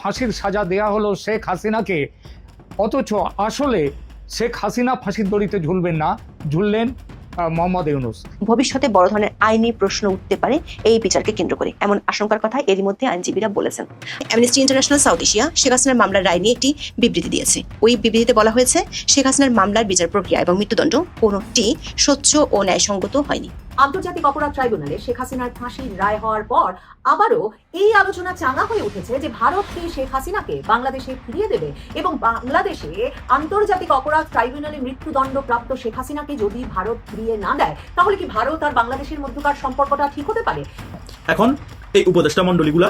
ফাঁসির সাজা দেয়া হলো শেখ হাসিনাকে। অথচ আসলে শেখ হাসিনা ফাঁসির দড়িতে ঝুলবেন না ঝুললেন মোহাম্মদ ইউনুস। ভবিষ্যতে বড় ধরনের আইনি প্রশ্ন উঠতে পারে এই বিচারকে কেন্দ্র করে এমন আশঙ্কার কথা এরই মধ্যে আইনজীবীরা বলেছেন। Amnesty International South Asia Sheikh হাসিনার মামলার রায় নিয়ে একটি বিবৃতি দিয়েছে। ওই বিবৃতিতে বলা হয়েছে শেখ হাসিনার মামলার বিচার প্রক্রিয়া এবং মৃত্যুদণ্ড কোনোটি স্বচ্ছ ও ন্যায়সঙ্গত হয়নি। আন্তর্জাতিক অপরাধ ট্রাইব্যুনালে শেখ হাসিনার ফাঁসির রায় হওয়ার পর আবারও এই আলোচনা চাঙা হয়ে উঠেছে যে ভারত কি শেখ হাসিনাকে বাংলাদেশে ফিরিয়ে দেবে এবং বাংলাদেশে আন্তর্জাতিক অপরাধ ট্রাইব্যুনালে মৃত্যুদণ্ড প্রাপ্ত শেখ হাসিনাকে যদি ভারত ফিরিয়ে না দেয়, তাহলে কি ভারত আর বাংলাদেশের মধ্যকার সম্পর্কটা ঠিক হতে পারে? এখন এই উপদেষ্টা মণ্ডলীগুলা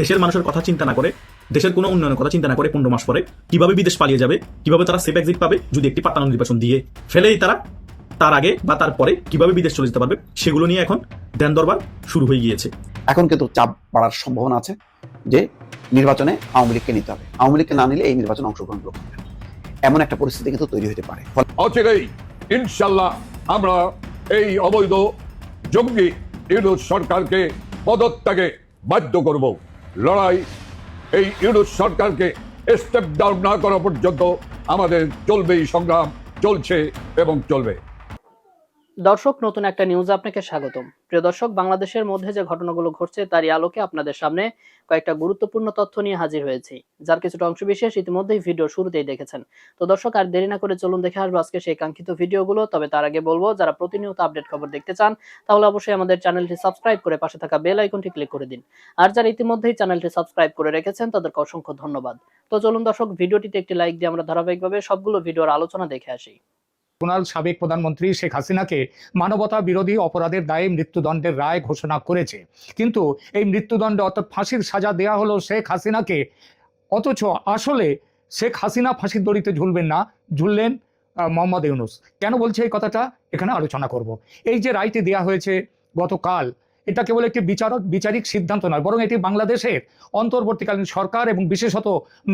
দেশের মানুষের কথা চিন্তা না করে, দেশের কোনো উন্নয়নের কথা চিন্তা না করে পনেরো মাস পরে কীভাবে বিদেশ পালিয়ে যাবে, কীভাবে তারা সেফ এক্সিট পাবে, যদি একটি পাতানো নির্বাচন দিয়ে ফেলেই তারা তার আগে বা তারপরে কীভাবে বিদেশ চলে যেতে পারবে সেগুলো নিয়ে এখন দেন দরবার শুরু হয়ে গিয়েছে। এখন কিন্তু চাপ বাড়ার সম্ভাবনা আছে যে নির্বাচনে আওয়ামী লীগকে নিতে হবে। আওয়ামী লীগকে না নিলে এই নির্বাচন অংশগ্রহণ করবে এমন একটা পরিস্থিতি কিন্তু তৈরি হতে পারে। অচিরেই ইনশাল্লাহ আমরা এই অবৈধ জঙ্গি ইউনুস সরকারকে পদত্যাগে বাধ্য করব। লড়াই এই ইউনুস সরকারকে স্টেপ ডাউন না করা পর্যন্ত আমাদের চলবেই সংগ্রাম চলছে এবং চলবে। দর্শক, নতুন একটা নিউজে আপনাকে স্বাগতম। প্রিয় দর্শক, বাংলাদেশের মধ্যে যে ঘটনাগুলো ঘটছে তারই আলোকে আপনাদের সামনে কয়েকটা গুরুত্বপূর্ণ তথ্য নিয়ে হাজির হয়েছি। যার কিছুটা অংশ বিশেষ ইতিমধ্যেই ভিডিও শুরুতেই দেখেছেন। তো দর্শক, আর দেরি না করে চলুন দেখে আসব আজকে সেই কাঙ্ক্ষিত ভিডিওগুলো তবে তার আগে বলব, যারা প্রতিনিয়ত আপডেট খবর দেখতে চান, তাহলে অবশ্যই আমাদের চ্যানেলটি সাবস্ক্রাইব করে পাশে থাকা বেল আইকনটি ক্লিক করে দিন। আর যারা ইতিমধ্যেই চ্যানেলটি সাবস্ক্রাইব করে রেখেছেন, তাদেরকে অসংখ্য ধন্যবাদ। তো চলুন দর্শক ভিডিওটিতে একটি লাইক দিয়ে আমরা ধারাবাহিকভাবে সবগুলো ভিডিওর আলোচনা দেখে আসি। ট্রাইব্যুনাল সাবেক প্রধানমন্ত্রী শেখ হাসিনাকে মানবতা বিরোধী অপরাধের দায়ে মৃত্যুদণ্ডের রায় ঘোষণা করেছে। কিন্তু এই মৃত্যুদণ্ড অর্থাৎ ফাঁসির সাজা দেয়া হলো শেখ হাসিনাকে। অথচ আসলে শেখ হাসিনা ফাঁসির দড়িতে ঝুলবেন না, ঝুললেন মোহাম্মদ ইউনুস। কেন বলছে এই কথাটা? এখানে আলোচনা করব। এই যে রায়টি দেয়া হয়েছে গতকাল এটা কেবল একটি বিচারক বিচারিক সিদ্ধান্ত নয়, বরং এটি বাংলাদেশের অন্তর্বর্তীকালীন সরকার এবং বিশেষত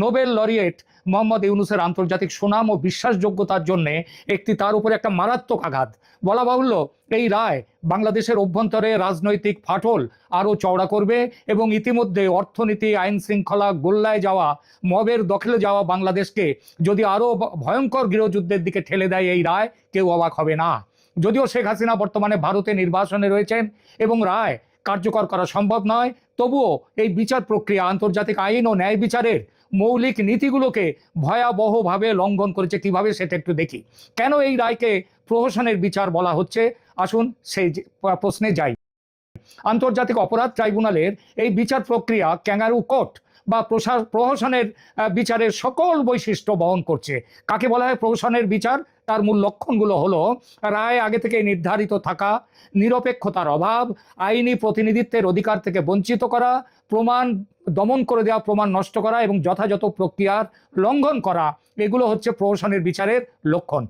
নোবেল লরিয়েট মোহাম্মদ ইউনুসের আন্তর্জাতিক সুনাম ও বিশ্বাসযোগ্যতার জন্য একটি তার উপরে একটা মারাত্মক আঘাত। বলা বাহুল্য, এই রায় বাংলাদেশের অভ্যন্তরে রাজনৈতিক ফাটল আরও চওড়া করবে এবং ইতিমধ্যে অর্থনীতি আইন শৃঙ্খলা গোল্লায় যাওয়া, মবের দখলে যাওয়া বাংলাদেশকে যদি আরও ভয়ঙ্কর গৃহযুদ্ধের দিকে ঠেলে দেয় এই রায়, কেউ অবাক হবে না। যদিও শেখ হাসিনা বর্তমানে ভারতে নির্বাসনে রয়েছেন এবং রায় কার্যকর করা সম্ভব নয়, তবুও এই বিচার প্রক্রিয়া আন্তর্জাতিক আইন ও ন্যায় বিচারের মৌলিক নীতিগুলোকে ভয়াবহভাবে লঙ্ঘন করেছে, কীভাবে সেটা একটু দেখি। কেন এই রায়কে প্রহসনের বিচার বলা হচ্ছে? আসুন সেই প্রশ্নে যাই। আন্তর্জাতিক অপরাধ ট্রাইব্যুনালের এই বিচার প্রক্রিয়া ক্যাঙ্গারু কোর্ট বা প্রশা, প্রহসনের বিচারের সকল বৈশিষ্ট্য বহন করছে। কাকে বলা হয় প্রহসনের বিচার? তার মূল লক্ষণগুলো হলো রায় আগে থেকে নির্ধারিত থাকা, নিরপেক্ষতার অভাব, আইনি প্রতিনিধিত্বের অধিকার থেকে বঞ্চিত করা, প্রমাণ দমন করে দেওয়া, প্রমাণ নষ্ট করা এবং যথাযথ প্রক্রিয়ার লঙ্ঘন করা, এগুলো হচ্ছে প্রহসনের বিচারের লক্ষণ।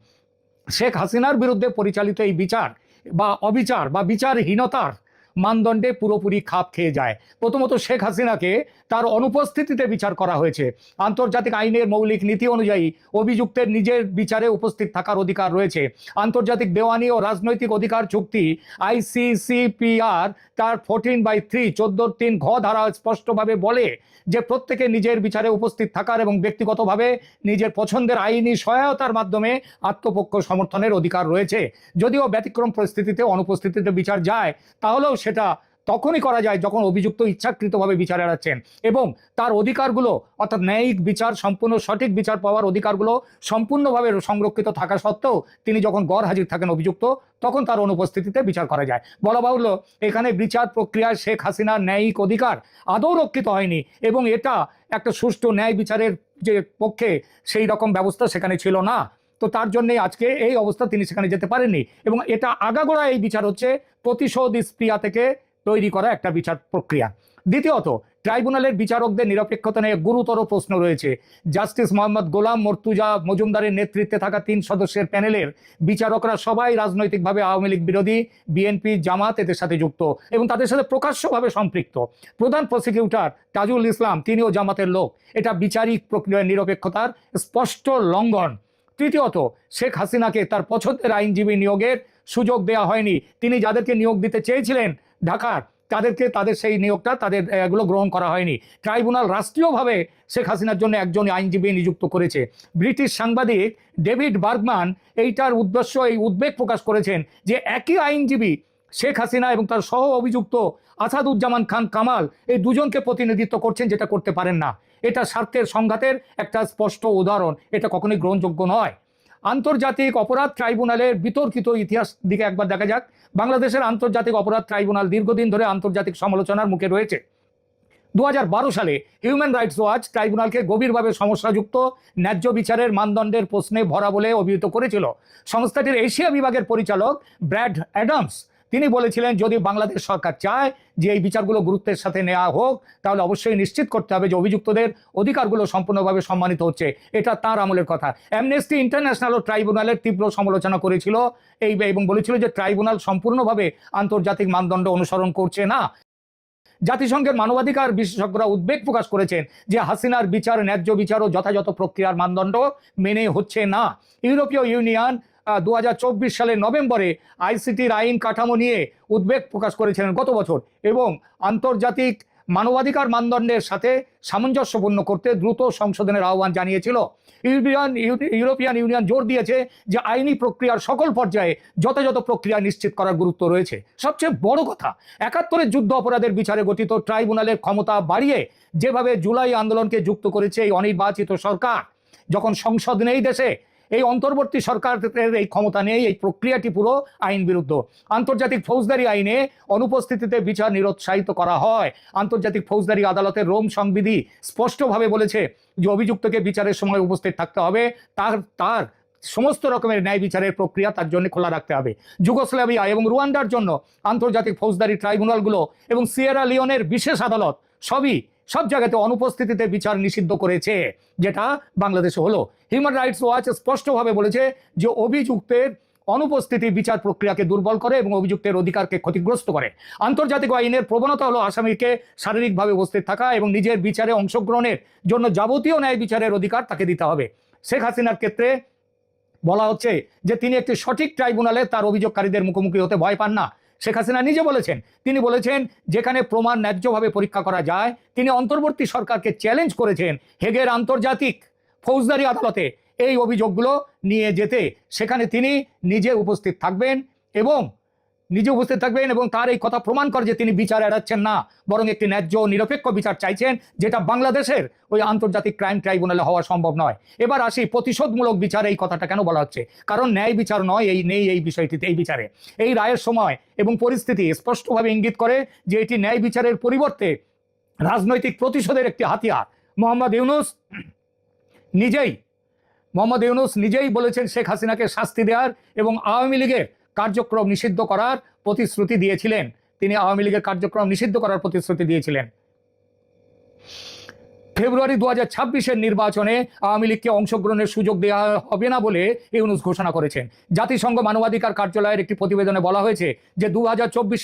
শেখ হাসিনার বিরুদ্ধে পরিচালিত এই বিচার বা অবিচার বা বিচারহীনতার মানদণ্ডে পুরোপুরি খাপ খেয়ে যায়। প্রথমত শেখ হাসিনাকে তার অনুপস্থিতিতে বিচার করা হয়েছে। আন্তর্জাতিক আইনের মৌলিক নীতি অনুযায়ী অভিযুক্তের নিজের বিচারে উপস্থিত থাকার অধিকার রয়েছে। আন্তর্জাতিক দেওয়ানি ও রাজনৈতিক অধিকার চুক্তি আইসিসিপিআর তার ফোরটিন বাই থ্রি চোদ্দোর তিন ঘ ধারা স্পষ্টভাবে বলে যে প্রত্যেকে নিজের বিচারে উপস্থিত থাকার এবং ব্যক্তিগতভাবে নিজের পছন্দের আইনি সহায়তার মাধ্যমে আত্মপক্ষ সমর্থনের অধিকার রয়েছে। যদিও ব্যতিক্রম পরিস্থিতিতে অনুপস্থিতিতে বিচার যায়, তাহলেও সেটা তখনই করা যায় যখন অভিযুক্ত ইচ্ছাকৃতভাবে বিচার এড়াচ্ছেন। এবং তার অধিকারগুলো, অর্থাৎ ন্যায়িক বিচার, সম্পূর্ণ সঠিক বিচার পাওয়ার অধিকারগুলো সম্পূর্ণভাবে সংরক্ষিত থাকা সত্ত্বেও তিনি যখন গড় হাজির থাকেন অভিযুক্ত, তখন তার অনুপস্থিতিতে বিচার করা যায়। বলা বাহুল্য, এখানে বিচার প্রক্রিয়ায় শেখ হাসিনার ন্যায়িক অধিকার আদৌ রক্ষিত হয়নি এবং এটা একটা সুষ্ঠু ন্যায় বিচারের যে পক্ষে সেই রকম ব্যবস্থা সেখানে ছিল না। তো তার জন্যই আজকে এই অবস্থা তিনি সেখানে যেতে পারেননি এবং এটা আগাগোড়া এই বিচার হচ্ছে প্রতিশোধ স্প্রিয়া থেকে তৈরি করা একটা বিচার প্রক্রিয়া। দ্বিতীয়ত, ট্রাইব্যুনালের বিচারকদের নিরপেক্ষতা নিয়ে গুরুতর প্রশ্ন রয়েছে। জাস্টিস মোহাম্মদ গোলাম মর্তুজা মজুমদারের নেতৃত্বে থাকা তিন সদস্যের প্যানেলের বিচারকরা সবাই রাজনৈতিকভাবে আওয়ামী লীগ বিরোধী, বিএনপি, জামাত এদের সাথে যুক্ত এবং তাদের সাথে প্রকাশ্যভাবে সম্পৃক্ত। প্রধান প্রসিকিউটর তাজুল ইসলাম, তিনিও জামাতের লোক। এটা বিচারিক প্রক্রিয়ার নিরপেক্ষতার স্পষ্ট লঙ্ঘন। তৃতীয়ত, শেখ হাসিনাকে তার পছন্দের আইনজীবী নিয়োগের সুযোগ দেওয়া হয়নি। তিনি যাদেরকে নিয়োগ দিতে চেয়েছিলেন ঢাকার। তাদেরকে, তাদের সেই নিয়োগটা তাদের, এগুলো গ্রহণ করা হয়নি। ট্রাইব্যুনাল রাষ্ট্রীয়ভাবে শেখ হাসিনার জন্য একজন আইনজীবী নিযুক্ত করেছে। ব্রিটিশ সাংবাদিক ডেভিড বার্গম্যান এইটার উদ্দেশ্য, এই উদ্বেগ প্রকাশ করেছেন যে একই আইনজীবী শেখ হাসিনা এবং তার সহ অভিযুক্ত আসাদুজ্জামান খান কামাল এই দুজনকে প্রতিনিধিত্ব করছেন, যেটা করতে পারেন না। এটা স্বার্থের সংঘাতের একটা স্পষ্ট উদাহরণ। এটা কখনোই গ্রহণযোগ্য নয়। আন্তর্জাতিক অপরাধ ট্রাইব্যুনালের বিতর্কিত ইতিহাস দিকে একবার দেখা যাক। বাংলাদেশের আন্তর্জাতিক অপরাধ ট্রাইব্যুনাল দীর্ঘদিন ধরে আন্তর্জাতিক সমালোচনার মুখে রয়েছে। দু হাজার বারো সালে হিউম্যান রাইটস ওয়াচ ট্রাইব্যুনালকে গভীরভাবে সমস্যাযুক্ত, ন্যায্য বিচারের মানদণ্ডের প্রশ্নে ভরা বলে অভিহিত করেছিল। সংস্থাটির এশিয়া বিভাগের পরিচালক ব্র্যাড অ্যাডামস তিনি বলেছিলেন, যদি বাংলাদেশ সরকার চায় যে এই বিচারগুলো গুরুত্বের সাথে নেওয়া হোক, তাহলে অবশ্যই নিশ্চিত করতে হবে যে অভিযুক্তদের অধিকারগুলো সম্পূর্ণভাবে সম্মানিত হচ্ছে। এটা তার আমলের কথা। অ্যামনেস্টি ইন্টারন্যাশনাল ও ট্রাইব্যুনালের তীব্র সমালোচনা করেছিল এই এবং বলেছিল যে ট্রাইব্যুনাল সম্পূর্ণভাবে আন্তর্জাতিক মানদণ্ড অনুসরণ করছে না। জাতিসংঘের মানবাধিকার বিশেষজ্ঞরা উদ্বেগ প্রকাশ করেছেন যে হাসিনার বিচার ন্যায্য বিচার ও যথাযথ প্রক্রিয়ার মানদণ্ড মেনে হচ্ছে না। ইউরোপীয় ইউনিয়ন দু সালের নভেম্বরে আইসিটির আইন কাঠামো নিয়ে উদ্বেগ প্রকাশ করেছিলেন গত বছর এবং আন্তর্জাতিক মানবাধিকার মানদণ্ডের সাথে সামঞ্জস্যপূর্ণ করতে দ্রুত সংশোধনের আহ্বান জানিয়েছিল। ইউরোপিয়ান ইউরোপিয়ান ইউনিয়ন জোর দিয়েছে যে আইনি প্রক্রিয়ার সকল পর্যায়ে যথাযথ প্রক্রিয়া নিশ্চিত করার গুরুত্ব রয়েছে। সবচেয়ে বড় কথা, একাত্তরের যুদ্ধ অপরাধের বিচারে গঠিত ট্রাইব্যুনালের ক্ষমতা বাড়িয়ে যেভাবে জুলাই আন্দোলনকে যুক্ত করেছে এই অনির্বাচিত সরকার, যখন সংসদ নেই দেশে এই অন্তর্বর্তী সরকারের এই ক্ষমতা নেই এই প্রক্রিয়াটি পুরো আইন বিরুদ্ধ। আন্তর্জাতিক ফৌজদারি আইনে অনুপস্থিতিতে বিচার নিরুৎসাহিত করা হয়। আন্তর্জাতিক ফৌজদারি আদালতের রোম সংবিধি স্পষ্টভাবে বলেছে যে অভিযুক্তকে বিচারের সময় উপস্থিত থাকতে হবে। তার তার সমস্ত রকমের ন্যায় বিচারের প্রক্রিয়া তার জন্য খোলা রাখতে হবে। যুগোস্লাভিয়া এবং রুয়ান্ডার জন্য আন্তর্জাতিক ফৌজদারি ট্রাইব্যুনালগুলো এবং সিয়েরা লিওনের বিশেষ আদালত সবই সব জায়গাতে অনুপস্থিতিতে বিচার নিষিদ্ধ করেছে, যেটা বাংলাদেশে হলো। হিউম্যান রাইটস ওয়াচ স্পষ্টভাবে বলেছে যে অভিযুক্তের অনুপস্থিতি বিচার প্রক্রিয়াকে দুর্বল করে এবং অভিযুক্তের অধিকারকে ক্ষতিগ্রস্ত করে। আন্তর্জাতিক আইনের প্রবণতা হলো আসামিকে শারীরিকভাবে উপস্থিত থাকা এবং নিজের বিচারে অংশগ্রহণের জন্য যাবতীয় ন্যায় বিচারের অধিকার তাকে দিতে হবে। শেখ হাসিনার ক্ষেত্রে বলা হচ্ছে যে তিনি একটি সঠিক ট্রাইব্যুনালে তার অভিযোগকারীদের মুখোমুখি হতে ভয় পান না। শেখ হাসিনা নিজে বলেছেন, তিনি বলেছেন, যেখানে প্রমাণ ন্যায্যভাবে পরীক্ষা করা যায়, তিনি অন্তর্বর্তী সরকারকে চ্যালেঞ্জ করেছেন হেগের আন্তর্জাতিক ফৌজদারি আদালতে। এই অভিযোগগুলো নিয়ে যেতে সেখানে তিনি নিজে উপস্থিত থাকবেন এবং নিজে উপস্থিত থাকবেন এবং তার এই কথা প্রমাণ করে যে তিনি বিচার এড়াচ্ছেন না, বরং একটি ন্যায্য নিরপেক্ষ বিচার চাইছেন, যেটা বাংলাদেশের ওই আন্তর্জাতিক ক্রাইম ট্রাইব্যুনালে হওয়া সম্ভব নয়। এবার আসি, প্রতিশোধমূলক বিচার এই কথাটা কেন বলা হচ্ছে? কারণ ন্যায় বিচার নয়, এই নেই এই বিষয়টিতে, এই বিচারে। এই রায়ের সময় এবং পরিস্থিতি স্পষ্টভাবে ইঙ্গিত করে যে এটি ন্যায় বিচারের পরিবর্তে রাজনৈতিক প্রতিশোধের একটি হাতিয়ার। মোহাম্মদ ইউনুস নিজেই, মোহাম্মদ ইউনুস নিজেই বলেছেন শেখ হাসিনাকে শাস্তি দেওয়ার এবং আওয়ামী লীগের কার্যক্রম নিষিদ্ধ করার প্রতিশ্রুতি দিয়েছিলেন। তিনি আওয়ামী লীগের কার্যক্রম নিষিদ্ধ করার প্রতিশ্রুতি দিয়েছিলেন। ফেব্রুয়ারি দু হাজার নির্বাচনে আওয়ামী লীগকে অংশগ্রহণের সুযোগ দেওয়া হবে না বলে ইউনুস ঘোষণা করেছেন। জাতিসংঘ মানবাধিকার কার্যালয়ের একটি প্রতিবেদনে বলা হয়েছে যে দু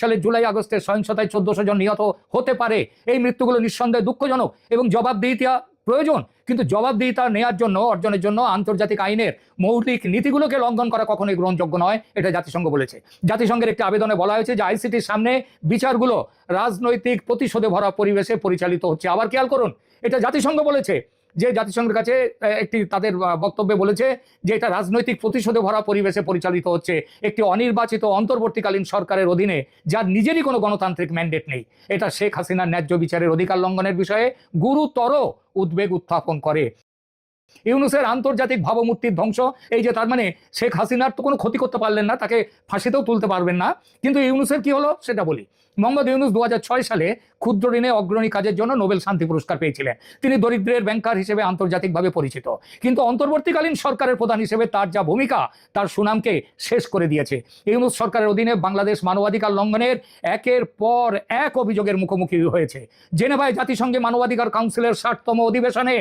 সালের জুলাই আগস্টের সহিংসতায় চোদ্দশো জন নিহত হতে পারে। এই মৃত্যুগুলো নিঃসন্দেহে দুঃখজনক এবং জবাবদিহিতা প্রয়োজন। কিন্তু জবাবদিহিতা নেয়ার জন্য, অর্জনের জন্য আন্তর্জাতিক আইনের মৌলিক নীতিগুলোকে লঙ্ঘন করা কখনোই গ্রহণযোগ্য নয়, এটা জাতিসংঘ বলেছে। জাতিসংঘের একটি আবেদনে বলা হয়েছে যে, আইসিটির সামনে বিচারগুলো রাজনৈতিক প্রতিশোধে ভরা পরিবেশে পরিচালিত হচ্ছে। আবার খেয়াল করুন, এটা জাতিসংঘ বলেছে যে জাতিসংঘের কাছে একটি তাদের বক্তব্যে বলেছে যে এটা রাজনৈতিক প্রতিশোধে ভরা পরিবেশে পরিচালিত হচ্ছে। একটি অনির্বাচিত অন্তর্বর্তীকালীন সরকারের অধীনে, যার নিজেরই কোনো গণতান্ত্রিক ম্যান্ডেট নেই। এটা শেখ হাসিনার ন্যায্য বিচারের অধিকার লঙ্ঘনের বিষয়ে গুরুতর উদ্বেগ উত্থাপন করে। ইউনুসের আন্তর্জাতিক ভাবমূর্তির ধ্বংস, এই যে তার মানে শেখ হাসিনার তো কোনো ক্ষতি করতে পারলেন না, তাকে ফাঁসিতেও তুলতে পারবেন না। কিন্তু ইউনুসের কি হলো? সেটা বলি। মোহাম্মদ ইউনুস দু সালে ক্ষুদ্র ঋণে অগ্রণী কাজের জন্য নোবেল শান্তি পুরস্কার পেয়েছিলেন। তিনি দরিদ্রের ব্যাংকার হিসেবে আন্তর্জাতিকভাবে পরিচিত। কিন্তু অন্তর্বর্তীকালীন সরকারের প্রধান হিসেবে তার যা ভূমিকা, তার সুনামকে শেষ করে দিয়েছে। ইউনুস সরকারের অধীনে বাংলাদেশ মানবাধিকার লঙ্ঘনের একের পর এক অভিযোগের মুখোমুখি হয়েছে। জেনেভায় জাতিসংঘে মানবাধিকার কাউন্সিলের ষাটতম অধিবেশনে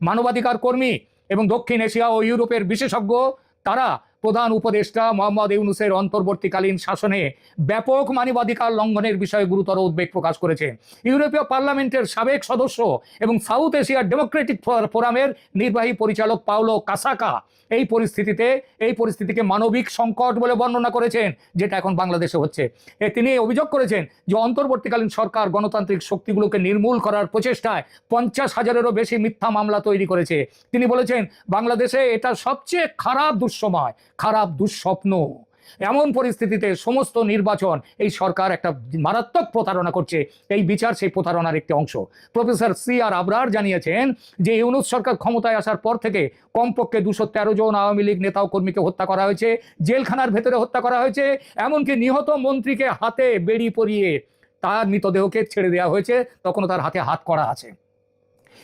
মানবাধিকার কর্মী এবং দক্ষিণ এশিয়া ও ইউরোপের বিশেষজ্ঞ, তারা প্রধান উপদেষ্টা মোহাম্মদ ইউনুসের অন্তর্বর্তীকালীন শাসনে ব্যাপক মানবাধিকার লঙ্ঘনের বিষয়ে গুরুতর উদ্বেগ প্রকাশ করেছে। ইউরোপীয় পার্লামেন্টের সাবেক সদস্য এবং সাউথ এশিয়ার ডেমোক্রেটিক ফোর- ফোরামের নির্বাহী পরিচালক পাওলো কাসাকা এই পরিস্থিতিতে, এই পরিস্থিতিকে মানবিক সংকট বলে বর্ণনা করেছেন, যেটা এখন বাংলাদেশে হচ্ছে। তিনি অভিযোগ করেছেন যে অন্তর্বর্তীকালীন সরকার গণতান্ত্রিক শক্তিগুলোকে নির্মূল করার প্রচেষ্টায় পঞ্চাশ হাজারেরও বেশি মিথ্যা মামলা তৈরি করেছে। তিনি বলেছেন, বাংলাদেশে এটা সবচেয়ে খারাপ দুঃসময় খারাপ, দুঃস্বপ্ন। এমন পরিস্থিতিতে সমস্ত নির্বাচন এই সরকার একটা মারাত্মক প্রতারণা করছে। এই বিচার সেই প্রতারণার একটি অংশ। প্রফেসর সি আর আবরার জানিয়েছেন যে ইউনুস সরকার ক্ষমতায় আসার পর থেকে কমপক্ষে দুশো তেরো জন আওয়ামী লীগ নেতা ও কর্মীকে হত্যা করা হয়েছে, জেলখানার ভেতরে হত্যা করা হয়েছে, এমনকি নিহত মন্ত্রীকে হাতে বেড়ি পরিয়ে তার মৃতদেহকে ছেড়ে দেওয়া হয়েছে। তখনও তার হাতে হাত করা আছে।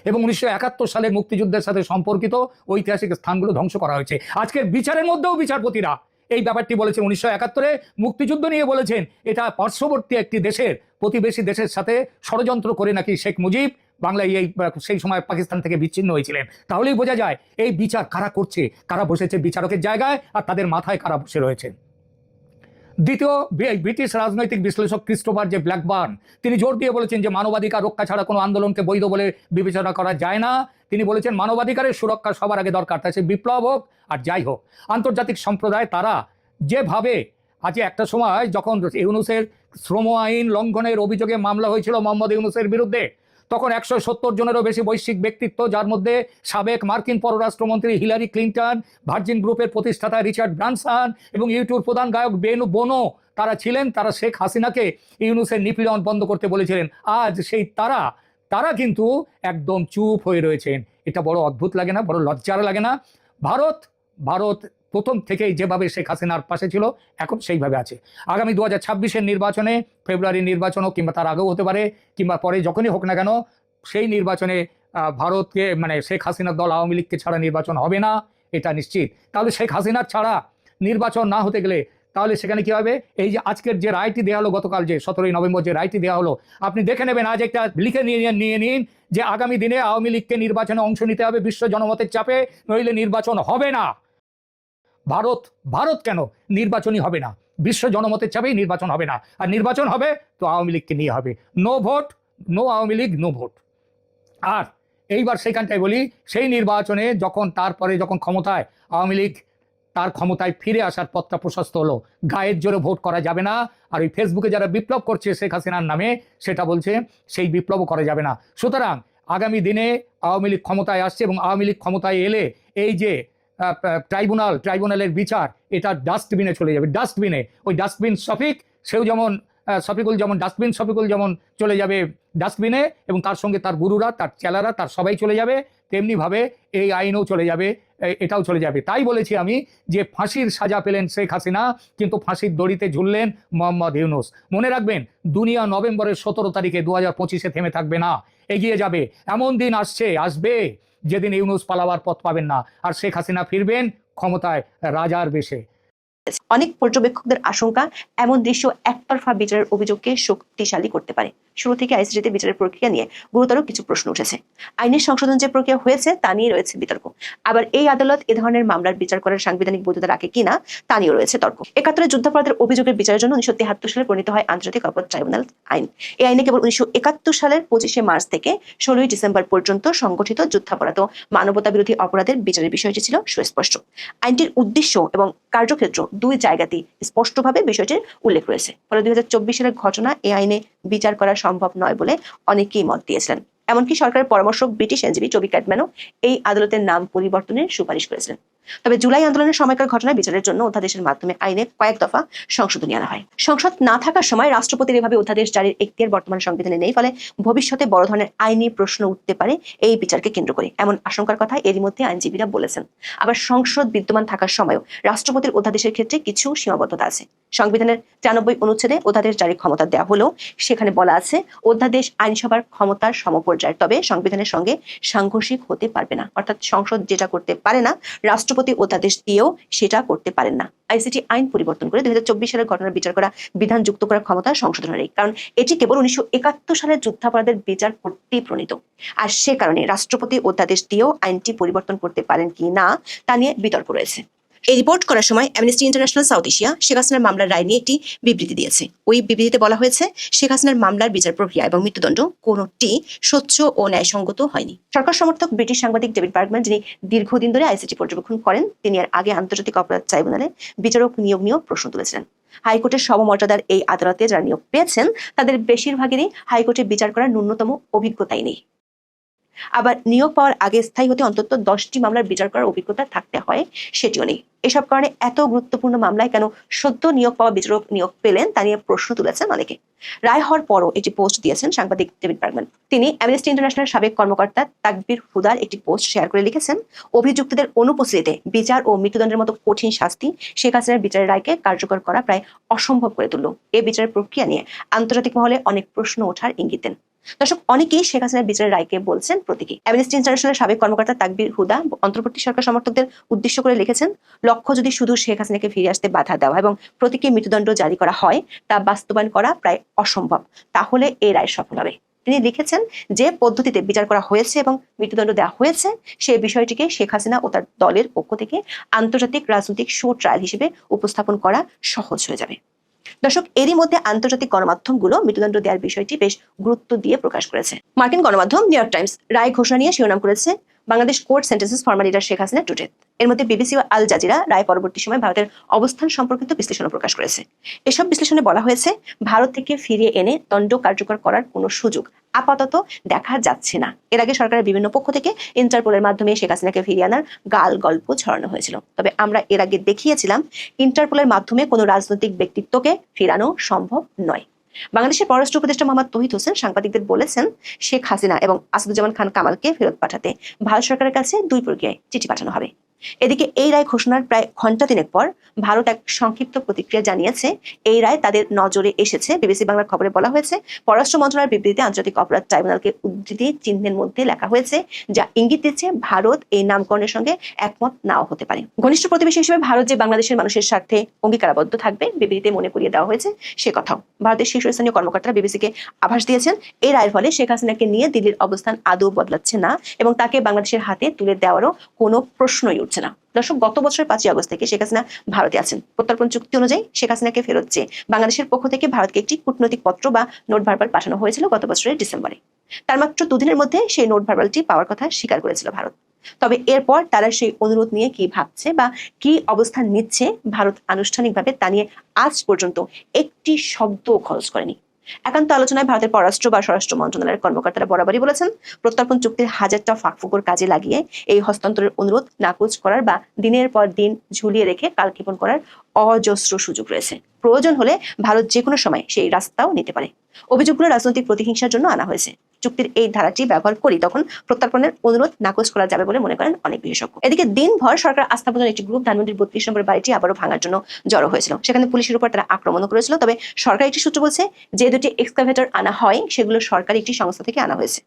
এবং উনিশশো একাত্তর সালের মুক্তিযুদ্ধের সাথে সম্পর্কিত ঐতিহাসিক স্থানগুলো ধ্বংস করা হয়েছে। আজকের বিচারের মধ্যেও বিচারপতিরা এই ব্যাপারটি বলেছেন। উনিশশো একাত্তরে মুক্তিযুদ্ধ নিয়ে বলেছেন, এটা পার্শ্ববর্তী একটি দেশের, প্রতিবেশী দেশের সাথে ষড়যন্ত্র করে নাকি শেখ মুজিব বাংলায় এই, সেই সময় পাকিস্তান থেকে বিচ্ছিন্ন হয়েছিলেন। তাহলেই বোঝা যায়, এই বিচার কারা করছে? কারা বসেছে বিচারকের জায়গায়? আর তাদের মাথায় কারা বসে রয়েছে? দ্বিতীয় ব্রিটিশ রাজনৈতিক বিশ্লেষক ক্রিস্টোফার যে ব্ল্যাকবার্ন, তিনি জোর দিয়ে বলেছেন যে মানবাধিকার রক্ষা ছাড়া কোনো আন্দোলনকে বৈধ বলে বিবেচনা করা যায় না। তিনি বলেছেন মানবাধিকারের সুরক্ষা সবার আগে দরকার, তা সে বিপ্লব হোক আর যাই হোক। আন্তর্জাতিক সম্প্রদায় তারা যেভাবে আজ একটা সময় যখন ইউনুসের শ্রম আইন লঙ্ঘনের অভিযোগে মামলা হয়েছিল মোহাম্মদ ইউনুসের বিরুদ্ধে তখন একশো সত্তর জনেরও বেশি বৈশ্বিক ব্যক্তিত্ব, যার মধ্যে সাবেক মার্কিন পররাষ্ট্রমন্ত্রী হিলারি ক্লিন্টন, ভার্জিন গ্রুপের প্রতিষ্ঠাতা রিচার্ড ব্রানসান এবং ইউটিউব প্রধান গায়ক বেনু বোনো তারা ছিলেন। তারা শেখ হাসিনাকে ইউনুসের নিপীড়ন বন্ধ করতে বলেছিলেন। আজ সেই তারা তারা কিন্তু একদম চুপ হয়ে রয়েছেন। এটা বড় অদ্ভুত লাগে না, বড় লজ্জার লাগে না। ভারত ভারত প্রথম থেকেই যেভাবে শেখ হাসিনার পাশে ছিল, এখন সেইভাবে আছে। আগামী দু হাজার নির্বাচনে, ফেব্রুয়ারি নির্বাচনও কিংবা তার আগেও হতে পারে, কিংবা পরে যখনই হোক না কেন, সেই নির্বাচনে ভারতকে মানে শেখ হাসিনার দল আওয়ামী লীগকে ছাড়া নির্বাচন হবে না, এটা নিশ্চিত। তাহলে শেখ হাসিনার ছাড়া নির্বাচন না হতে গেলে, তাহলে সেখানে কী হবে? এই যে আজকের যে রায়টি দেওয়া হলো গতকাল, যে সতেরোই নভেম্বর যে রায়টি দেওয়া হলো, আপনি দেখে নেবেন, আজ একটা লিখে নিয়ে- নিয়ে নিন যে আগামী দিনে আওয়ামী লীগকে নির্বাচনে অংশ নিতে হবে বিশ্ব জনমতের চাপে, নইলে নির্বাচন হবে না। ভারত ভারত কেন নির্বাচনই হবে না? বিশ্ব জনমতের চাপেই নির্বাচন হবে না। আর নির্বাচন হবে তো আওয়ামী লীগকে নিয়ে হবে। No vote, no Awami League, no vote. আর এইবার সেখানটায় বলি, সেই নির্বাচনে যখন, তারপরে যখন ক্ষমতায় আওয়ামী লীগ তার ক্ষমতায় ফিরে আসার পথটা প্রশস্ত হলো, গায়ের জোরে ভোট করা যাবে না। আর ওই ফেসবুকে যারা বিপ্লব করছে শেখ হাসিনার নামে, সেটা বলছে, সেই বিপ্লবও করা যাবে না। সুতরাং আগামী দিনে আওয়ামী লীগ ক্ষমতায় আসছে এবং আওয়ামী লীগ ক্ষমতায় এলে এই যে ট্রাইব্যুনাল ট্রাইব্যুনালের বিচার এটা ডাস্টবিনে চলে যাবে। ডাস্টবিনে ওই ডাস্টবিন শফিক সেও যেমন আহ, শফিকুল যেমন ডাস্টবিন শফিকুল যেমন চলে যাবে ডাস্টবিনে এবং তার সঙ্গে তার গুরুরা তার চেলারা তার সবাই চলে যাবে তেমনিভাবে এই আইনও চলে যাবে এটাও চলে যাবে। তাই বলেছি আমি যে ফাঁসির সাজা পেলেন শেখ হাসিনা কিন্তু ফাঁসির দড়িতে ঝুললেন মোহাম্মদ ইউনুস। মনে রাখবেন দুনিয়া নভেম্বরের সতেরো তারিখে দু হাজার থেমে থাকবে না এগিয়ে যাবে। এমন দিন আসছে আসবে। যেদিন ইউনুস পালাবার পথ পাবেন না, আর শেখ হাসিনা ফিরবেন ক্ষমতায় রাজার বেশে। অনেক পর্যবেক্ষকদের আশঙ্কা, এমন দৃশ্য একতরফা বিচারের অভিযোগকে শক্তিশালী করতে পারে। শুরু থেকে আইসিটিতে বিচারের প্রক্রিয়া নিয়ে গুরুতর কিছু প্রশ্ন উঠেছে। আইনের সংশোধন যে প্রক্রিয়া হয়েছে, তা নিয়ে রয়েছে বিতর্ক। আবার এই আদালত এ ধরনের মামলার বিচার করার সাংবিধানিক বৈধতা রাখে কিনা, তা নিয়েও রয়েছে তর্ক। একাত্তরে যুদ্ধাপরাধের অভিযোগের বিচারের জন্য উনিশশো তেহাত্তর সালে প্রণীত হয় আন্তর্জাতিক অপরাধ ট্রাইব্যুনাল আইন। এই আইনে কেবল উনিশশো একাত্তর সালের পঁচিশে মার্চ থেকে ষোলোই ডিসেম্বর পর্যন্ত সংগঠিত যুদ্ধাপরাধ মানবতা বিরোধী অপরাধের বিচারের বিষয়টি ছিল সুস্পষ্ট। আইনটির উদ্দেশ্য এবং কার্যক্ষেত্র দুই জায়গাতেই স্পষ্টভাবে বিষয়টির উল্লেখ রয়েছে। ফলে দুই সালের ঘটনা এই আইনে বিচার করা সম্ভব নয় বলে অনেকেই মত দিয়েছিলেন। এমনকি সরকারের পরামর্শক ব্রিটিশ আইনজীবী টবি ক্যাটম্যানও এই আদালতের নাম পরিবর্তনের সুপারিশ করেছিলেন। তবে জুলাই আন্দোলনের সময়কার ঘটনা বিচারের জন্য অধ্যাদেশের মাধ্যমে আইনে কয়েক দফা সংশোধনী আনা হয়। সংসদ না থাকার সময় রাষ্ট্রপতির এভাবে অধ্যাদেশ জারির এখতিয়ার বর্তমান সংবিধানে নেই, ফলে ভবিষ্যতে বড় ধরনের আইনি প্রশ্ন উঠতে পারে এই বিচারকে কেন্দ্র করে, এমন আশঙ্কার কথা এরই মধ্যে আইনজীবীরা বলেছেন। আবার সংসদ বিদ্যমান থাকার সময়ও রাষ্ট্রপতির অধ্যাদেশের ক্ষেত্রে কিছু সীমাবদ্ধতা আছে। সংবিধানের তিরানব্বই অনুচ্ছেদে অধ্যাদেশ জারির ক্ষমতা দেওয়া হলেও সেখানে বলা আছে, অধ্যাদেশ আইনসভার ক্ষমতার সমপর্যায়ের তবে সংবিধানের সঙ্গে সাংঘর্ষিক হতে পারবে না। অর্থাৎ সংসদ যেটা করতে পারে না রাষ্ট্রপতি অধ্যাদেশ দিয়েও সেটা করতে পারেন না। আইসিটি আইন পরিবর্তন করে দুই হাজার চব্বিশ সালের ঘটনার বিচার করা, বিধান যুক্ত করার ক্ষমতা সংশোধনের কারণ এটি কেবল উনিশশো একাত্তর সালের যুদ্ধাপরাধের বিচার করতেই প্রণীত। আর সে কারণে রাষ্ট্রপতি অধ্যাদেশ দিয়েও আইনটি পরিবর্তন করতে পারেন কি না, তা নিয়ে বিতর্ক রয়েছে। এই রিপোর্ট করার সময় Amnesty International South Asia Sheikh হাসিনার মামলার রায় নিয়ে একটি বিবৃতি দিয়েছে। ওই বিবৃতিতে বলা হয়েছে শেখ হাসিনার মামলার বিচার প্রক্রিয়া এবং মৃত্যুদণ্ড কোনোটি স্বচ্ছ ও ন্যায়সঙ্গত হয়নি। সরকার সমর্থক ব্রিটিশ সাংবাদিক ডেভিড বার্গম্যান, যিনি দীর্ঘদিন ধরে আইসিটি পর্যবেক্ষণ করেন, তিনি এর আগে আন্তর্জাতিক অপরাধ ট্রাইব্যুনালে বিচারক নিয়োগ নিয়েও প্রশ্ন তুলেছিলেন। হাইকোর্টের সমমর্যাদার এই আদালতে যারা নিয়োগ পেয়েছেন, তাদের বেশিরভাগেরই হাইকোর্টে বিচার করার ন্যূনতম অভিজ্ঞতাই নেই। আবার নিয়োগ পাওয়ার আগে স্থায়ী হতে অন্তত দশটি মামলার বিচার করার অভিজ্ঞতা থাকতে হয়, সেটিও নেই। এসব কারণে এত গুরুত্বপূর্ণ মামলায় কেন সদ্য নিয়োগ পাওয়া বিচারক নিয়োগ পেলেন তা নিয়ে প্রশ্ন তুলেছেন অনেকে। রায় হওয়ার পরও একটি পোস্ট দিয়েছেন সাংবাদিক ডেভিড বার্গম্যান। তিনি অ্যামনেস্টি ইন্টারন্যাশনাল সাবেক কর্মকর্তা তাকবির হুদার একটি পোস্ট শেয়ার করে লিখেছেন, অভিযুক্তদের অনুপস্থিতিতে বিচার ও মৃত্যুদণ্ডের মতো কঠিন শাস্তি শেখ হাসিনার বিচারের রায়কে কার্যকর করা প্রায় অসম্ভব করে তুলল। এ বিচারের প্রক্রিয়া নিয়ে আন্তর্জাতিক মহলে অনেক প্রশ্ন ওঠার ইঙ্গিত দেন। দর্শক, অনেকেই শেখ হাসিনার বিচারের রায়কে বলছেন প্রতীকী। অ্যামনেস্টি ইন্টারন্যাশনাল সাবেক কর্মকর্তা তাকবির হুদা অন্তর্বর্তী সরকার সমর্থকদের উদ্দেশ্য করে লিখেছেন, লক্ষ্য যদি শুধু শেখ হাসিনাকে ফিরে আসতে বাধা দেওয়া এবং প্রতীকী মৃত্যুদণ্ড জারি করা হয়, তা বাস্তবায়ন করা প্রায় অসম্ভব, তাহলে এই রায় সফল হবে। তিনি লিখেছেন যে পদ্ধতিতে বিচার করা হয়েছে এবং মৃত্যুদণ্ড দেওয়া হয়েছে সেই বিষয়টিকে শেখ হাসিনা ও তার দলের পক্ষ থেকে আন্তর্জাতিক রাজনৈতিক শো ট্রায়াল হিসেবে উপস্থাপন করা সহজ হয়ে যাবে। দর্শক, এরই মধ্যে আন্তর্জাতিক গণমাধ্যমগুলো মৃত্যুদণ্ড দেওয়ার বিষয়টি বেশ গুরুত্ব দিয়ে প্রকাশ করেছে। মার্কিন গণমাধ্যম নিউ ইয়র্ক টাইমস রায় ঘোষণা নিয়ে শিরোনাম করেছে Bangladesh court sentences former Sheikh Hasina today এর মধ্যে বিবিসি ও আল জাজিরা রায় পরবর্তী সময় ভারতের অবস্থান সম্পর্কিত বিশ্লেষণ প্রকাশ করেছে। এসব বিশ্লেষণে বলা হয়েছে, ভারত থেকে ফিরিয়ে এনে দণ্ড কার্যকর করার কোনো সুযোগ আপাতত দেখা যাচ্ছে না। এর আগে সরকারের বিভিন্ন পক্ষ থেকে ইন্টারপোলের মাধ্যমে শেখ হাসিনাকে ফিরিয়ে আনার গাল গল্প ছড়ানো হয়েছিল। তবে আমরা এর আগে দেখিয়েছিলাম, ইন্টারপোলের মাধ্যমে কোনো রাজনৈতিক ব্যক্তিত্বকে ফেরানো সম্ভব নয়। বাংলাদেশের পররাষ্ট্র উপদেষ্টা মোহাম্মদ তহিদ হোসেন সাংবাদিকদের বলেছেন, শেখ হাসিনা এবং আসাদুজ্জামান খান কামালকে ফেরত পাঠাতে ভারত সরকারের কাছে দুই প্রক্রিয়ায় চিঠি পাঠানো হবে। এদিকে এই রায় ঘোষণার প্রায় ঘণ্টা তিনেক পর ভারত এক সংক্ষিপ্ত প্রতিক্রিয়া জানিয়েছে। এই রায় তাদের নজরে এসেছে। বিবিসি বাংলার খবরে বলা হয়েছে, পররাষ্ট্র মন্ত্রণালয়ের বিবৃতিতে আন্তর্জাতিক অপরাধ ট্রাইব্যুনালকে উদ্ধৃতি চিহ্নের মধ্যে লেখা হয়েছে, যা ইঙ্গিত দিচ্ছে ভারত এই নামকরণের সঙ্গে একমত নাও হতে পারে। ঘনিষ্ঠ প্রতিবেশী হিসেবে ভারত যে বাংলাদেশের মানুষের স্বার্থে অঙ্গীকারাবদ্ধ থাকবে, বিবৃতিতে মনে করিয়ে দেওয়া হয়েছে সে কথাও। ভারতের শীর্ষস্থানীয় কর্মকর্তারা বিবিসিকে আভাস দিয়েছেন, এই রায়ের ফলে শেখ হাসিনাকে নিয়ে দিল্লির অবস্থান আদৌ বদলাচ্ছে না এবং তাকে বাংলাদেশের হাতে তুলে দেওয়ারও কোনো প্রশ্নই উঠছে না। দর্শক, গত বছরের পাঁচই আগস্ট থেকে শেখ হাসিনা ভারতে আছেন। প্রত্যর্পণ চুক্তি অনুযায়ী শেখ হাসিনাকে ফেরত চেয়ে বাংলাদেশের পক্ষ থেকে ভারতকে একটি কূটনৈতিক পত্র বা নোট ভার্বাল পাঠানো হয়েছিল গত বছরের ডিসেম্বরে। তার মাত্র দুদিনের মধ্যে সেই নোট ভার্বালটি পাওয়ার কথা স্বীকার করেছিল ভারত। তবে এরপর তারা সেই অনুরোধ নিয়ে কি ভাবছে বা কি অবস্থান নিচ্ছে ভারত আনুষ্ঠানিকভাবে তা নিয়ে আজ পর্যন্ত একটি শব্দ খরচ করেনি। একান্ত আলোচনায় ভারতের পররাষ্ট্র বা স্বরাষ্ট্র মন্ত্রণালয়ের কর্মকর্তারা বরাবরই বলেছেন, প্রত্যর্পণ চুক্তির হাজারটা ফাঁকফুকুর কাজে লাগিয়ে এই হস্তান্তরের অনুরোধ নাকচ করার বা দিনের পর দিন ঝুলিয়ে রেখে কালক্ষেপণ করার অজস্র সুযোগ রয়েছে। প্রয়োজন হলে ভারত যে কোনো সময় সেই রাস্তাও নিতে পারে। অভিযোগগুলো রাজনৈতিক প্রতিহিংসার জন্য আনা হয়েছে। চুক্তির এই ধারাটি ব্যবহার করি, তখন প্রত্যর্পণের অনুরোধ নাকচ করা যাবে বলে মনে করেন অনেক বিশেষজ্ঞ। এদিকে দিনভর সরকার আস্থাপনের একটি গ্রুপ ধানমন্ত্রীর বত্রিশ নম্বর বাড়িটি আবারও ভাঙার জন্য জড়ো হয়েছিল। সেখানে পুলিশের উপর তারা আক্রমণ করেছিল। তবে সরকার একটি সূত্র বলছে, যে দুটি এক্সকাভেটর আনা হয়, সেগুলো সরকারি একটি সংস্থা থেকে আনা হয়েছে।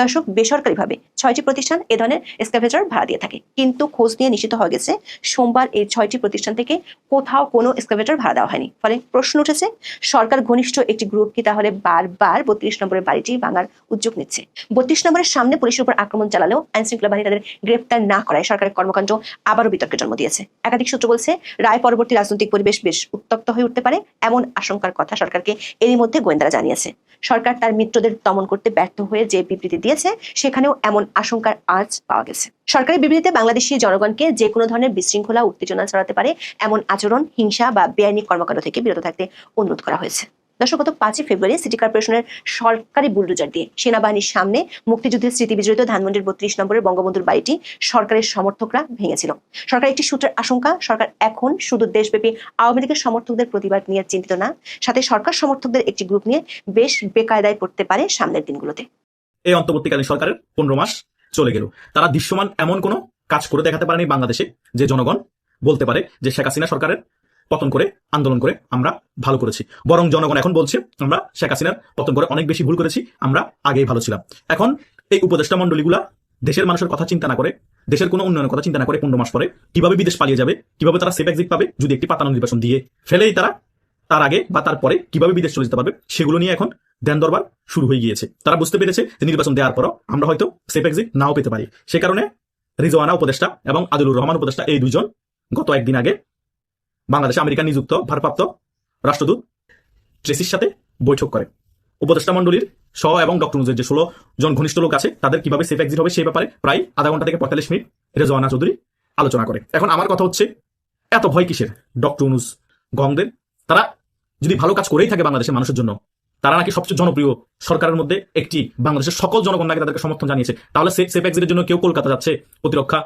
দর্শক বেসরকারিভাবে ছয়টি প্রতিষ্ঠান এ ধরনের এক্সকাভেটর ভাড়া দিয়ে থাকে। কিন্তু খোঁজ নিয়ে নিশ্চিত হয়ে গেছে, সোমবার এই ছয়টি প্রতিষ্ঠান থেকে কোথাও কোনো এক্সকাভেটর ভাড়া দেওয়া হয়নি। ফলে প্রশ্ন উঠেছে, সরকার ঘনিষ্ঠ একটি গ্রুপ কি তাহলে বারবার বত্রিশ নম্বরের বাড়িটি ভাঙার উদ্যোগ নিচ্ছে? বত্রিশ নম্বরের সামনে পুলিশের উপর আক্রমণ চালালেও আইন শৃঙ্খলা বাহিনী তাদের গ্রেপ্তার না করায় সরকারের কর্মকাণ্ড আবারও বিতর্কের জন্ম দিয়েছে। একাধিক সূত্র বলছে, রায় পরবর্তী রাজনৈতিক পরিবেশ বেশ উত্তপ্ত হয়ে উঠতে পারে এমন আশঙ্কার কথা সরকারকে এরই মধ্যে গোয়েন্দারা জানিয়েছে। সরকার তার মিত্রদের দমন করতে ব্যর্থ হয়ে যে বিবৃতি দিয়েছে, সেখানেও এমন আশঙ্কার আজ পাওয়া গেছে। সরকারি বিবৃতিতে বাংলাদেশি জনগণকে যে কোনো ধরনের বিশৃঙ্খলা, উত্তেজনা ছড়াতে পারে, এমন আচরণ, হিংসা বা বেআইনি কর্মকাণ্ড থেকে বিরত থাকতে অনুরোধ করা হয়েছে। দর্শক, গত পাঁচই ফেব্রুয়ারি সিটি কর্পোরেশনের সরকারি বুলডোজার দিয়ে সেনাবাহিনীর সামনে মুক্তিযুদ্ধের স্মৃতি বিজড়িত ধানমন্ডির বত্রিশ নম্বরের বঙ্গবন্ধুর বাড়িটি সরকারের সমর্থকরা ভেঙেছিল। সরকার একটি সূত্রের আশঙ্কা, সরকার এখন শুধু দেশব্যাপী আওয়ামী লীগের সমর্থকদের প্রতিবাদ নিয়ে চিন্তিত না, সাথে সরকার সমর্থকদের একটি গ্রুপ নিয়ে বেশ বেকায়দায় পড়তে পারে সামনের দিনগুলোতে। এই অন্তর্বর্তীকালীন সরকারের পনেরো মাস চলে গেল। তারা দৃশ্যমান এমন কোনো কাজ করে দেখাতে পারেনি বাংলাদেশে যে জনগণ বলতে পারে যে শেখ হাসিনা সরকারের পতন করে, আন্দোলন করে আমরা ভালো করেছি। বরং জনগণ এখন বলছে, আমরা শেখ হাসিনার পতন করে অনেক বেশি ভুল করেছি, আমরা আগেই ভালো ছিলাম। এখন এই উপদেষ্টা মন্ডলীগুলা দেশের মানুষের কথা চিন্তা না করে, দেশের কোনো উন্নয়নের কথা চিন্তা না করে পনেরো মাস পরে কীভাবে বিদেশ পালিয়ে যাবে, কীভাবে তারা সেফ এক্সিট পাবে, যদি একটি পাতানো নির্বাচন দিয়ে ফেলেই তারা তার আগে বা তারপরে কীভাবে বিদেশ চলে যেতে পারবে সেগুলো নিয়ে এখন ধ্যান দরবার শুরু হয়ে গিয়েছে। তারা বুঝতে পেরেছে যে নির্বাচন দেওয়ার পরও আমরা হয়তো সেফ এক্সিট নাও পেতে পারি। সে কারণে রিজওয়ানা উপদেষ্টা এবং আদিলুর রহমান উপদেষ্টা এই দুজন গত একদিন আগে বাংলাদেশে আমেরিকা নিযুক্ত ভারপ্রাপ্ত রাষ্ট্রদূত ট্রেসির সাথে বৈঠক করে। উপদেষ্টা মন্ডলীর স এবং ডক্টর নুজের যে ষোলো জন ঘনিষ্ঠ লোক আছে, তাদের কীভাবে সেফ এক্সিট হবে সেই ব্যাপারে প্রায় আধা ঘণ্টা থেকে পঁয়তাল্লিশ মিনিট রেজওয়ানা চৌধুরী আলোচনা করে। এখন আমার কথা হচ্ছে, এত ভয় কিসের? ডক্টর অনুজ গংদের, তারা যদি ভালো কাজ করেই থাকে বাংলাদেশের মানুষের জন্য, তারা নাকি সবচেয়ে জনপ্রিয় সরকারের মধ্যে একটি বাংলাদেশের সকল জনগণ নাকি তাদেরকে সমর্থন জানিয়েছে। তাহলে সেফ এক্সিটের জন্য কেউ কলকাতা যাচ্ছে? প্রতিরক্ষা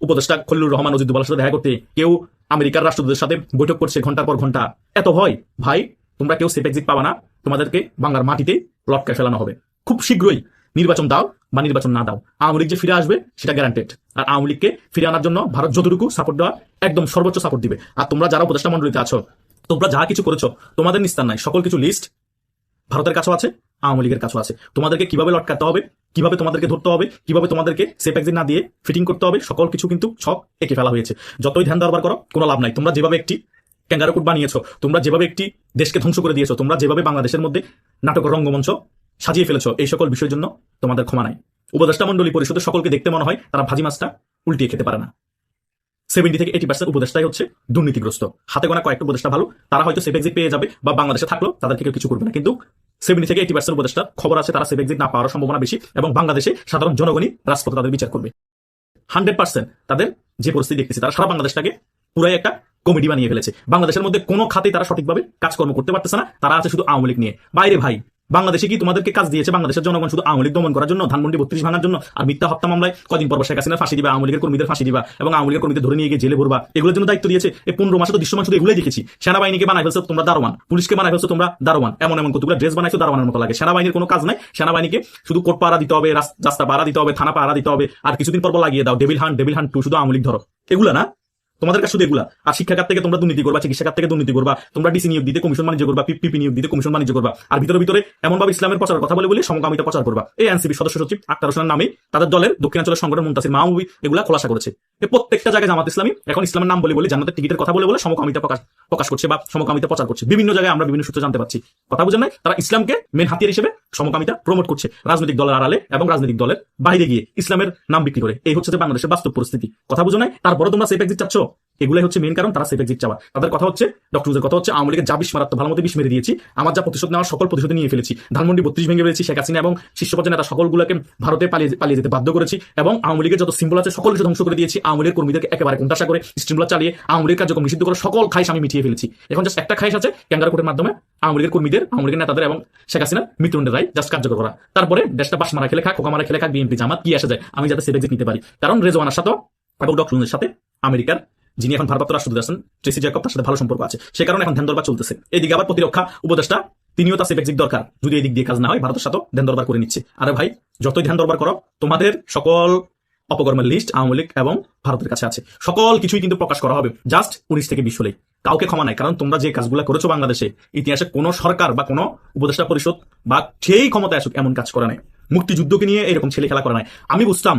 উপদেষ্টা খলিলুর রহমান অজিদুল্লাহর সাথে দেখা করতে কেউ আমেরিকার রাষ্ট্রদূতের সাথে বৈঠক করছে ঘণ্টার পর ঘণ্টা। এত ভয়? ভাই, তোমরা কেউ সেফ এক্সিট পাবা না। তোমাদেরকে বাংলার মাটিতে লটকায় ফেলানো হবে। খুব শীঘ্রই নির্বাচন দাও বা নির্বাচন না দাও। আওয়ামী লীগ যে ফিরে আসবে, সেটা গ্যারান্টেড আর আওয়ামী লীগকে ফিরে আনার জন্য ভারত যতটুকু সাপোর্ট দেওয়া, একদম সর্বোচ্চ সাপোর্ট দিবে। আর তোমরা যারা উপদেষ্টা মন্ডলীতে আছো তোমরা যা কিছু করেছ, তোমাদের নিস্তার নাই। সকল কিছু লিস্ট ভারতের কাছেও আছে, আওয়ামী লীগের কাছেও আছে। তোমাদেরকে কীভাবে লটকাতে হবে, কীভাবে তোমাদেরকে ধরতে হবে, কীভাবে তোমাদেরকে সেফ এক্সিট না দিয়ে ফিটিং করতে হবে, সকল কিছু কিন্তু সব একে ফেলা হয়েছে। যতই ধ্যান দরবার করো, কোনো লাভ নাই। তোমরা যেভাবে একটি ক্যাঙ্গারুকুট বানিয়েছো, তোমরা যেভাবে একটি দেশকে ধ্বংস করে দিয়েছ, তোমরা যেভাবে বাংলাদেশের মধ্যে নাটক রঙ্গমঞ্চ সাজিয়ে ফেলেছো, এই সকল বিষয়ের জন্য তোমাদের ক্ষমা নাই। উপদেষ্টা মন্ডলী পরিষদের সকলকে দেখতে মনে হয় তারা ভাজি মাছটা উল্টিয়ে খেতে পারে না। সেভেন্টি থেকে এইটি পার্সেন্ট উপদেষ্টাই হচ্ছে দুর্নীতিগ্রস্ত। হাতে গোনা কয়েকটা উপদেষ্টা ভালো, তারা হয়তো সেফ এক্সিট পেয়ে যাবে বা বাংলাদেশে থাকল, তাদেরকে কেউ কিছু করবে না। কিন্তু সেভেন্টি থেকে এইটি পার্সেন্ট উপদেষ্টা, খবর আছে তারা সেফ এক্সিট না পাওয়ার সম্ভাবনা বেশি এবং বাংলাদেশে সাধারণ জনগণই রাজপথে তাদের বিচার করবে। হান্ড্রেড পার্সেন্ট তাদের যে পরিস্থিতি দেখতেছে, তারা সারা বাংলাদেশটাকে পুরাই একটা কমেডি বানিয়ে ফেলেছে। বাংলাদেশের মধ্যে কোনো খাতে তারা সঠিকভাবে কাজকর্ম করতে পারতেছে না, তারা আছে শুধু আওয়ামী লীগ নিয়ে। বাইরে ভাই বাংলাদেশে কি তোমাদেরকে কাজ দিয়েছে? বাংলাদেশের জনগণ শুধু আওয়ামী লীগ দমন করার জন্য, ধানমন্ডি বত্রিশ ভাঙার জন্য আর মিথ্যা হত্যা মামলায় কদিন পর শেখ হাসিনা ফাঁসি দিবা, আওয়ামী লীগের কর্মীদের ফাঁসি দিবা এবং আওয়ামী লীগের কর্মীদের ধরে নিয়ে গিয়ে জেলে ভরবা। এগুলোর জন্য দায়িত্ব দিয়েছে এই পনেরো মাসে তো দৃশ্যমান শুধু এগুলোই দেখেছি। সেনাবাহিনীকে বানাই ফেলছো তোমরা দারোয়ান, পুলিশকে বানাই ফেলছো তোমরা দারোয়ান, এমন এমন কতগুলো ড্রেস বানাইছো দারোয়ানের মতো লাগে। সেনাবাহিনীর কোনো কাজ নাই, সেনাবাহিনীকে শুধু কোর্ট পাড়া দিতে হবে রাস্তা পাড়া দিতে হবে, থানা পাড়া দিতে হবে, আর কিছুদিন পর লাগিয়ে দাও devil hunt devil hunt two শুধু আওয়ামী লীগ ধরো। এগুলা না? তোমাদের কাছে শুধু এগুলা। আর শিক্ষা খাত থেকে তোমরা দুর্নীতি করবা চিকিৎসাখাত থেকে দুর্নীতি করবা, তোমরা ডিসি নিয়োগ দিতে কমিশন বাণিজ্য করবা পিপি নিয়োগ দিতে কমিশন বাণিজ্য করবা। আর ভিতরে ভিতরে এমনভাবে ইসলামের প্রচার কথা বলে বলে সমকামিতা প্রচার করবা। এই এনসিপি সদস্য সচিব আক্তার হোসেনের নামে তাদের দলের দক্ষিণাঞ্চলের সংগঠন মুন্তাসির মাহবুবি এগুলা খোলাসা করেছে। প্রত্যেকটা জায়গায় জামাত ইসলামী, এখন ইসলামের নাম বলে বলে জান্নাতের টিকিটের কথা বলে বলে সমকামিতা প্রকাশ প্রকাশ করছে বা সমকামিতা প্রচার করছে। বিভিন্ন জায়গায় আমরা বিভিন্ন সূত্র জানতে পারছি। কথা বুঝেন নাই? তারা ইসলামকে মেন হাতিয়ার হিসেবে সমকামিতা প্রমোট করছে রাজনৈতিক দলের আড়ালে এবং রাজনৈতিক দলের বাইরে গিয়ে ইসলামের নাম বিক্রি করে। এই হচ্ছে বাংলাদেশের বাস্তব পরিস্থিতি। কথা বুঝে নাই? তারপরে তোমরা সেফ এক্সিট চাচ্ছ? এগুলাই হচ্ছে মেন কারণ, তারা সেফ এক্সিট চাওয়া। তাদের কথা হচ্ছে ডক্টর কথা হচ্ছে, আওয়ামী লীগের যা বিষ মারাত্মক, ভালো মতো বিষ মেরে দিয়েছি, আমার যা প্রতিশোধ নেওয়ার সকল প্রতিশোধ নিয়ে ফেলেছি। ধানমন্ডি বত্রিশ ভেঙে ফেলেছি, শেখ হাসিনা এবং শীর্ষ পর্যায়ে নেতা সকলগুলোকে ভারতে পালিয়ে পালিয়ে যেতে বাধ্য করেছি এবং আওয়ামী লীগের যত সিম্বল আছে, সকল কিছু ধ্বংস করে দিয়েছি। আওয়ামী লীগের কর্মীদেরকে একেবারে কোনটাশা করে, স্টিমুলার চালিয়ে আওয়ামী লীগের কার্যক্রম নিষিদ্ধ করে সকল খাইশ আমি মিটিয়ে ফেলেছি। এখন জাস্ট একটা খাইশ আছে, ক্যাঙ্গার কোর্টের মাধ্যমে আওয়ামী লীগের কর্মীদের, আওয়ামী লীগের নেতাদের এবং শেখ হাসিনার মৃত্যুদণ্ডের রায় জাস্ট কার্যকর করা। তারপরে দেশটা বাস মারা খেলে খাক কোকা মারা খেলে খাক, বিএনপি জামাত, কি আসে যায়, আমি যাতে এক্সিট নিতে পারি। কারণ রেজওয়ানার সাথে এবং ডক্টর সাথে আমেরিকার যিনি এখন ভারপ্রাপ্ত রাষ্ট্রদূত আছেন, ট্রেসি জ্যাকব তার সাথে ভালো সম্পর্ক আছে। সে কারণে এখন ধ্যান দরবার চলতেছে। এদিকে আবার প্রতিরক্ষা উপদেষ্টা, তিনিও তার সেফ এক্সিট দরকার। যদি এই দিক দিয়ে কাজ না হয় ভারতের সাথে ধ্যান দরবার করে নিচ্ছে। আরে ভাই, যতই ধ্যান দরবার করো, তোমাদের সকল অপকর্মের লিস্ট আওয়ামী লীগ এবং ভারতের কাছে আছে। সকল কিছুই কিন্তু প্রকাশ করা হবে জাস্ট উনিশ থেকে বিশ হলেই। কাউকে ক্ষমা নাই, কারণ তোমরা যে কাজগুলো করেছ বাংলাদেশে, ইতিহাসে কোনো সরকার বা কোনো উপদেষ্টা পরিষদ বা সেই ক্ষমতায় আসুক, এমন কাজ করে নাই। মুক্তিযুদ্ধকে নিয়ে এরকম ছেলে খেলা করে নাই। আমি বুঝতাম,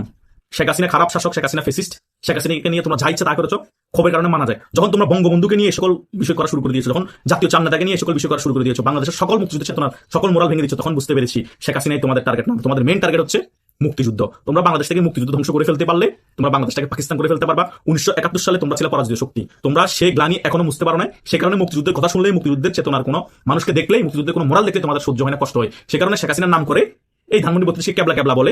শেখ হাসিনা খারাপ শাসক, শেখ হাসিনা ফেসিস্ট শেখ হাসিনাকে নিয়ে তোমরা যা ইচ্ছা তা করেছ, ক্ষোভের কারণে মানা যায়। যখন তোমরা বঙ্গবন্ধুকে নিয়ে সকল বিষয় করা শুরু করে দিয়েছ, যখন জাতীয় চার নেতাকে নিয়ে সকল বিষয় করা শুরু করে দিয়েছ, বাংলাদেশের সকল মুক্তিযুদ্ধ চেতনার সকল মোরাল ভেঙে দিচ্ছ তখন বুঝতে পেরেছি শেখ হাসিনাই তোমাদের টার্গেট না। তোমাদের মেন টার্গেট হচ্ছে মুক্তিযুদ্ধ। তোমরা বাংলাদেশ থেকে মুক্তিযুদ্ধ ধ্বংস করে ফেলতে পারলে, তোমরা বাংলাদেশটাকে পাকিস্তান করে ফেলতে পারবা। উনিশশো একাত্তর সালে তোমরা ছিল পরাজিত শক্তি। তোমরা সেই গ্লানি এখনও বুঝতে পারো না সে কারণে মুক্তিযুদ্ধের কথা শুনলেই মুক্তিযুদ্ধের চেতনার কোনো মানুষকে দেখলেই মুক্তিযুদ্ধের কোনো মোরাল দেখলে তোমাদের সহ্য হয় না, কষ্ট হয়। সে কারণে শেখ হাসিনার নাম করে এই ধানমন্ডি বত্রিশকে ক্যাবলা ক্যাবলা বলে।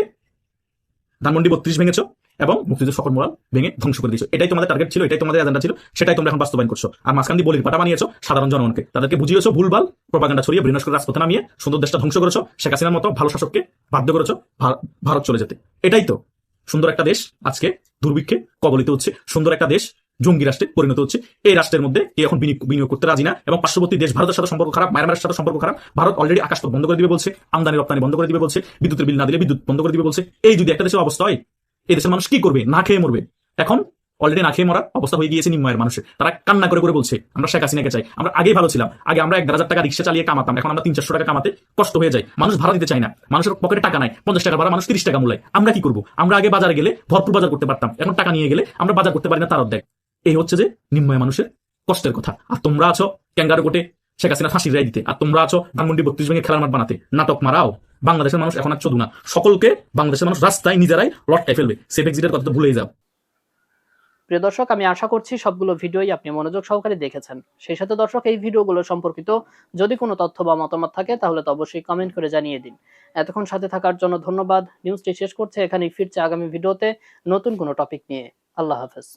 ধানমন্ডি বত্রিশ ভেঙেছো? এবং মুক্তিযুদ্ধ সকল মোরাল ভেঙে ধ্বংস করে দিয়েছ। এটাই তোমাদের টার্গেট ছিল, এটাই তোমাদের এজেন্ডা ছিল, সেটাই তোমরা এখন বাস্তবায়ন করছ। আর মাঝখান দিয়ে বলির পাটা বানিয়েছো সাধারণ জনগণকে। তাদেরকে বুঝিয়েছো ভুলভাল প্রপাগান্ডা ছড়িয়ে বিনাশ করে রাজপথে নামিয়ে সুন্দর দেশটা ধ্বংস করেছ, শেখ হাসিনার মতো ভালো শাসককে বাধ্য করেছ ভারত চলে যেতে। এটাই তো। সুন্দর একটা দেশ আজকে দুর্ভিক্ষে কবলিত হচ্ছে। সুন্দর একটা দেশ জঙ্গি রাষ্ট্রে পরিণত হচ্ছে। এই রাষ্ট্রের মধ্যে কেউ এখন বিনিয়োগ করতে রাজি না এবং পার্শ্ববর্তী দেশ ভারতের সাথে সম্পর্ক খারাপ, মায়ানমারের সাথে সম্পর্ক খারাপ, ভারত অলরেডি আকাশ বন্ধ করে দিবে বলছে, আমদানি রপ্তানি বন্ধ করে দিবে বলছে, বিদ্যুতের বিল না দিলে বিদ্যুৎ বন্ধ করে দিবে বলছে। এই যদি একটা দেশের অবস্থা হয় এই দেশের মানুষ কি করবে? না খেয়ে মরবে। এখন অলরেডি না খেয়ে মরার অবস্থা হয়ে গিয়েছে নিম্নয়ের মানুষের। তারা কান্না করে করে বলছে, আমরা শেখ হাসিনাকে চাই। আমরা আগেই ভালো ছিলাম। আগে আমরা এক হাজার টাকা রিক্সা চালিয়ে কামাতাম। এখন আমরা তিন চারশো টাকা কামাতে কষ্ট হয়ে যায় মানুষ ভাড়া দিতে চায় না। মানুষের পকেটে টাকা নাই। পঞ্চাশ টাকা ভাড়া, মানুষ তিরিশ টাকা মূল্য। আমরা কি করব? আমরা আগে বাজারে গেলে ভরপুর বাজার করতে পারতাম। এখন টাকা নিয়ে গেলে আমরা বাজার করতে পারি না তার অর্ধেক। এই হচ্ছে যে নিম্নয় মানুষের কষ্টের কথা। আর তোমরা আছো ক্যাঙ্গারো কোটে। শেখ হাসিনা ফাঁসির রায় দিতে। আর তোমরা আছো ধানমন্ডি বত্রিশ ভেঙে খেলার মাঠ বানাতে। নাটক মারাও। বাংলাদেশের মানুষ এখন আর চোদু না। সকলকে বাংলাদেশের মানুষ রাস্তায় নিজেরাই লটকায় ফেলবে। সেফ এক্সিটের কথা তো ভুলেই যাও। প্রিয় দর্শক, আমি আশা করছি সবগুলো ভিডিওই আপনি মনোযোগ সহকারে দেখেছেন। সেই সাথে দর্শক, এই ভিডিওগুলো সম্পর্কিত যদি কোনো তথ্য বা মতামত থাকে, তাহলে তো অবশ্যই কমেন্ট করে জানিয়ে দিন। এতক্ষণ সাথে থাকার জন্য ধন্যবাদ। নিউজটি শেষ করছে। এখানেই ফিরছে আগামী ভিডিওতে নতুন কোনো টপিক নিয়ে। আল্লাহ হাফেজ।